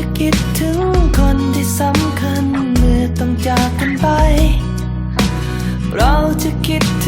จะคิดถึงคนที่สำคัญเมื่อต้องจากกันไป เราจะคิดถึง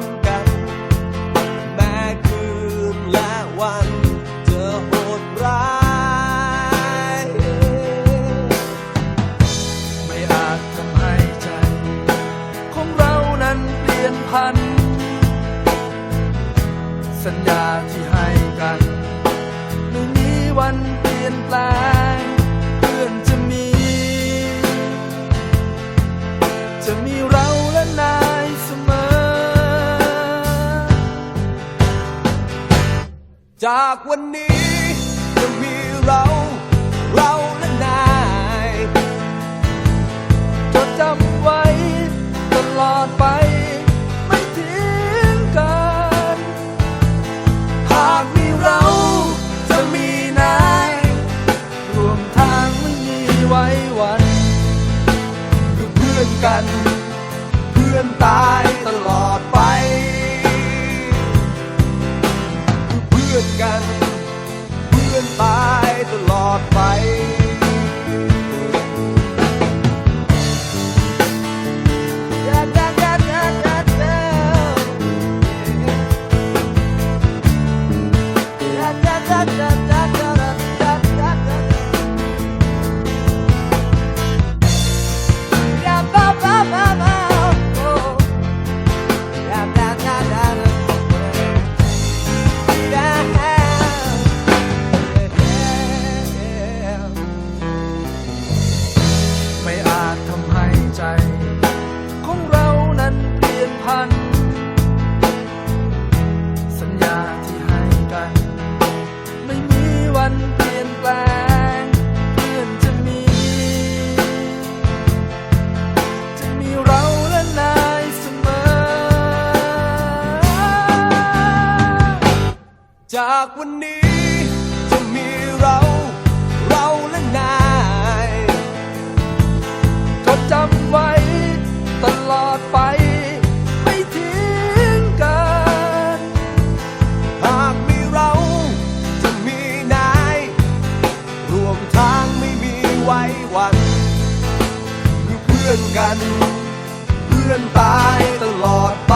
จากวันนี้จะมีเรา เราและนายจดจำไว้ตลอดไปากวันนี้จะมีเรา เราและนายจดจำไว้ตลอดไป ไม่ทิ้งกัน หากมีเราจะมีนาย รวมทางไม่มีไว้วันคือเพื่อนกัน เพื่อนตายตลอดไป